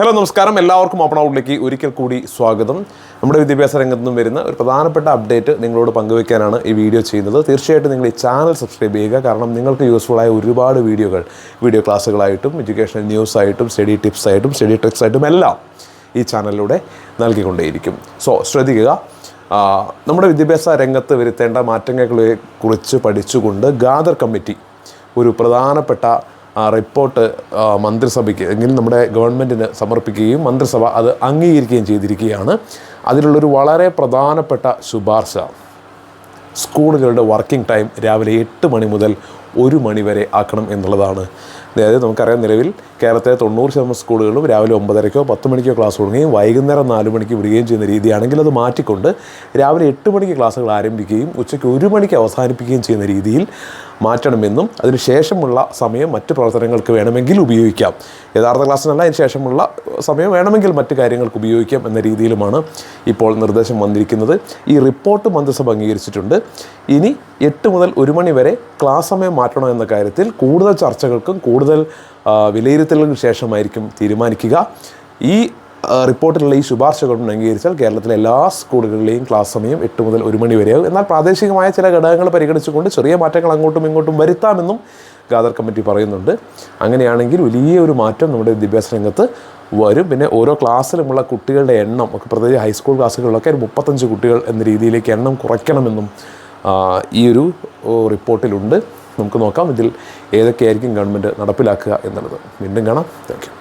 Hello നമസ്കാരം. എല്ലാവർക്കും open ഔട്ടിലേക്ക് ഒരിക്കൽ കൂടി സ്വാഗതം. നമ്മുടെ വിദ്യാഭ്യാസ രംഗത്ത് നിന്നും വരുന്ന ഒരു പ്രധാനപ്പെട്ട അപ്ഡേറ്റ് നിങ്ങളോട് പങ്കുവയ്ക്കാനാണ് ഈ വീഡിയോ ചെയ്യുന്നത്. തീർച്ചയായിട്ടും നിങ്ങൾ ഈ ചാനൽ സബ്സ്ക്രൈബ് ചെയ്യുക. കാരണം നിങ്ങൾക്ക് യൂസ്ഫുൾ ആയ ഒരുപാട് വീഡിയോകൾ വീഡിയോ ക്ലാസ്സുകളായിട്ടും എഡ്യൂക്കേഷണൽ ന്യൂസ് ആയിട്ടും സ്റ്റഡി ടിപ്സ് ആയിട്ടും സ്റ്റഡി ട്രിക്സ് ആയിട്ടും എല്ലാം ഈ ചാനലിലൂടെ നൽകിക്കൊണ്ടേയിരിക്കും. സോ ശ്രദ്ധിക്കുക. നമ്മുടെ വിദ്യാഭ്യാസ രംഗത്ത് വരുത്തേണ്ട മാറ്റങ്ങളെ കുറിച്ച് പഠിച്ചുകൊണ്ട് ഗാദർ കമ്മിറ്റി ഒരു പ്രധാനപ്പെട്ട റിപ്പോർട്ട് മന്ത്രിസഭയ്ക്ക് എങ്കിലും നമ്മുടെ ഗവൺമെന്റിന് സമർപ്പിക്കുകയും മന്ത്രിസഭ അത് അംഗീകരിക്കുകയും ചെയ്തിരിക്കുകയാണ്. അതിലുള്ളൊരു വളരെ പ്രധാനപ്പെട്ട ശുപാർശ സ്കൂളുകളുടെ വർക്കിംഗ് ടൈം രാവിലെ എട്ട് മണി മുതൽ ഒരു മണിവരെ ആക്കണം എന്നുള്ളതാണ്. അതായത് നമുക്കറിയാം നിലവിൽ കേരളത്തിലെ തൊണ്ണൂറ് ശതമാനം സ്കൂളുകളും രാവിലെ ഒമ്പതരയ്ക്കോ പത്ത് മണിക്കോ ക്ലാസ് തുടങ്ങുകയും വൈകുന്നേരം നാല് മണിക്ക് വിടുകയും ചെയ്യുന്ന രീതിയാണെങ്കിൽ അത് മാറ്റിക്കൊണ്ട് രാവിലെ എട്ട് മണിക്ക് ക്ലാസ്സുകൾ ആരംഭിക്കുകയും ഉച്ചയ്ക്ക് ഒരു മണിക്ക് അവസാനിപ്പിക്കുകയും ചെയ്യുന്ന രീതിയിൽ മാറ്റണമെന്നും അതിനുശേഷമുള്ള സമയം മറ്റ് പ്രവർത്തനങ്ങൾക്ക് വേണമെങ്കിൽ ഉപയോഗിക്കാം. യഥാർത്ഥ ക്ലാസ്സിനല്ല അതിന് ശേഷമുള്ള സമയം വേണമെങ്കിൽ മറ്റ് കാര്യങ്ങൾക്ക് ഉപയോഗിക്കാം എന്ന രീതിയിലുമാണ് ഇപ്പോൾ നിർദ്ദേശം വന്നിരിക്കുന്നത്. ഈ റിപ്പോർട്ട് മന്ത്രിസഭ അംഗീകരിച്ചിട്ടുണ്ട്. ഇനി എട്ട് മുതൽ ഒരു മണി വരെ ക്ലാസ് സമയം മാറ്റണോ എന്ന കാര്യത്തിൽ കൂടുതൽ ചർച്ചകൾക്കും കൂടുതൽ വിലയിരുത്തലുകൾക്കും ശേഷമായിരിക്കും തീരുമാനിക്കുക. ഈ റിപ്പോർട്ടിലുള്ള ഈ ശുപാർശകളും അംഗീകരിച്ചാൽ കേരളത്തിലെ എല്ലാ സ്കൂളുകളിലെയും ക്ലാസ് സമയം എട്ട് മുതൽ ഒരു മണി വരെയാകും. എന്നാൽ പ്രാദേശികമായ ചില ഘടകങ്ങൾ പരിഗണിച്ചുകൊണ്ട് ചെറിയ മാറ്റങ്ങൾ അങ്ങോട്ടും ഇങ്ങോട്ടും വരുത്താമെന്നും ഗാദർ കമ്മിറ്റി പറയുന്നുണ്ട്. അങ്ങനെയാണെങ്കിൽ വലിയ ഒരു മാറ്റം നമ്മുടെ വിദ്യാഭ്യാസ രംഗത്ത് വരും. പിന്നെ ഓരോ ക്ലാസ്സിലുമുള്ള കുട്ടികളുടെ എണ്ണം ഒക്കെ പ്രത്യേകിച്ച് ഹൈസ്കൂൾ ക്ലാസ്സുകളിലൊക്കെ ഒരു മുപ്പത്തഞ്ച് കുട്ടികൾ എന്ന രീതിയിലേക്ക് എണ്ണം കുറയ്ക്കണമെന്നും ഈ ഒരു റിപ്പോർട്ടിലുണ്ട്. നമുക്ക് നോക്കാം. ഇതിൽ ഏതൊക്കെയായിരിക്കും ഗവൺമെന്റ് നടപ്പിലാക്കുക എന്നുള്ളത്. വീണ്ടും കാണാം. താങ്ക്